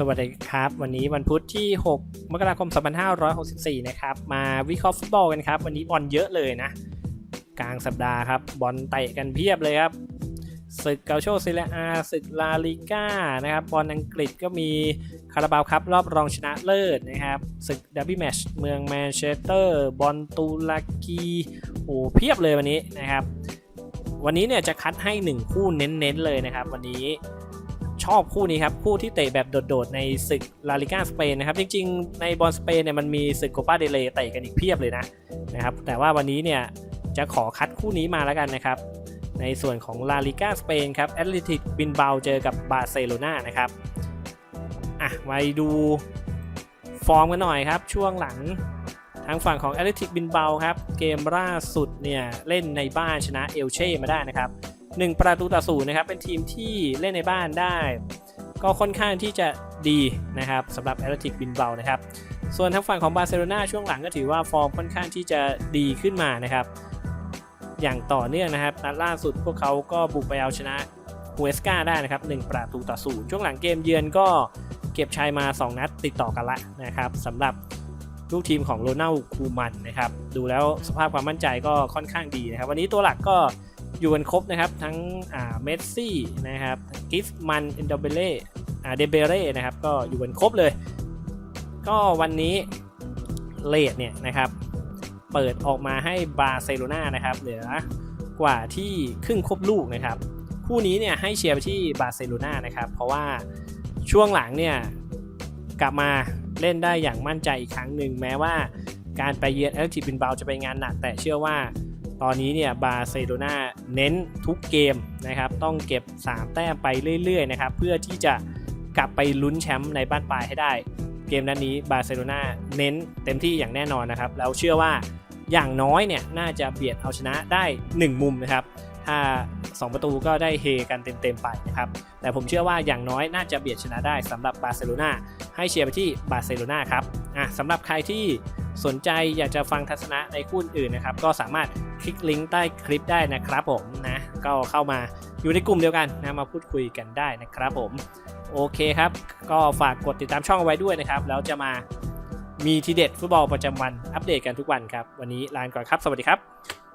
สวัสดีครับ วันนี้วันพุธที่ 6 มกราคม 2564 นะครับ มาวิเคราะห์ฟุตบอลกันครับ วันนี้บอลเยอะเลยนะ กลางสัปดาห์ครับ บอลเตะกันเพียบเลยครับศึกเกาโชซิเลอาศึกลาลิก้านะครับบอลอังกฤษก็มีคาราบาวครับรอบรองชนะเลิศนะครับศึกดับบี้แมชเมืองแมนเชสเตอร์บอลตูลากีโอ้เพียบเลยวันนี้นะครับ วันนี้เนี่ยจะคัดให้ 1 คู่เน้นๆเลยนะครับ วันนี้ ชอบคู่นี้ครับ คู่ที่เตะแบบโดดๆ ในศึกลาลิก้าสเปนนะครับ จริงๆ ในบอลสเปนเนี่ยมันมีศึกโคปาเดเลเตะกันอีกเพียบเลยนะนะครับ แต่ว่าวันนี้เนี่ยจะขอคัดคู่นี้มาแล้วกันนะครับ ในส่วนของลาลิก้าสเปนครับแอตเลติกบินเบาเจอกับบาร์เซโลนานะครับอะไปดูฟอร์มกันหน่อยครับ ช่วงหลังทางฝั่งของแอตเลติกบินเบาครับ เกมล่าสุดเนี่ยเล่นในบ้านชนะเอลเช่มาได้นะครับ 1 ประตูต่อศูนย์นะครับ เป็นทีมที่เล่นในบ้านได้ ก็ค่อนข้างที่จะดีนะครับสำหรับแอตเลติกบินเบานะครับ ส่วนทางฝั่งของบาร์เซโลนาช่วงหลังก็ถือว่าฟอร์มค่อนข้างที่จะดีขึ้นมานะครับ อย่างต่อเนื่องนะครับนัดล่าสุดพวกเขาก็บุกไปเอาชนะฮูเอสกาได้นะครับ1ประตูต่อศูนย์ช่วงหลังเกมเยือนก็เก็บชัยมา 2 นัดติดต่อกันละนะครับสำหรับลูกทีมของโรนัลคูมันนะครับ ดูแล้วสภาพความมั่นใจก็ค่อนข้างดีนะครับ วันนี้ตัวหลักก็ อยู่กันครบนะครับ ทั้งเมสซี่นะครับกิฟมันเอนโดเบเล่เดเบเร่นะครับ ก็อยู่กันครบเลย ก็วันนี้เลดเนี่ยนะครับ เปิดออกมาให้บาร์เซโลนานะครับเหลือกว่าที่ครึ่งครบลูกนะครับ คู่นี้เนี่ยให้เชียร์ไปที่บาร์เซโลนานะครับ เพราะว่าช่วงหลังเนี่ยกลับมาเล่นได้อย่างมั่นใจอีกครั้งหนึ่งแม้ว่าการไปเยือนแอตเลติบินเบาจะไปงานหนัก แต่เชื่อว่า ตอนนี้เนี่ยบาร์เซโลนาเน้นทุกเกมนะครับต้องเก็บ 3 แต้มไปเรื่อยๆนะครับเพื่อที่จะกลับไปลุ้นแชมป์ในบ้านปลายให้ได้ เกมนัดนี้บาร์เซโลนาเน้นเต็มที่อย่างแน่นอนนะครับแล้วเชื่อว่าอย่างน้อยเนี่ยน่าจะเบียดเอาชนะได้ 1 มุมนะครับถ้า 2 ประตูก็ได้เฮกันเต็มๆไปนะครับแต่ผมเชื่อว่าอย่างน้อยน่าจะเบียดชนะได้สำหรับบาร์เซโลนาให้เชียร์ไปที่บาร์เซโลนาครับอะสำหรับใครที่ สนใจอยากจะฟังทัศนะในคู่อื่นนะครับ ก็สามารถคลิกลิงก์ใต้คลิปได้นะครับผมนะก็เข้ามาอยู่ในกลุ่มเดียวกันนะมาพูดคุยกันได้นะครับผมโอเคครับ ก็ฝากกดติดตามช่องไว้ด้วยนะครับ แล้วจะมามีทีเด็ดฟุตบอลประจำวันอัปเดตกันทุกวันครับ วันนี้ลาไปก่อนครับ สวัสดีครับ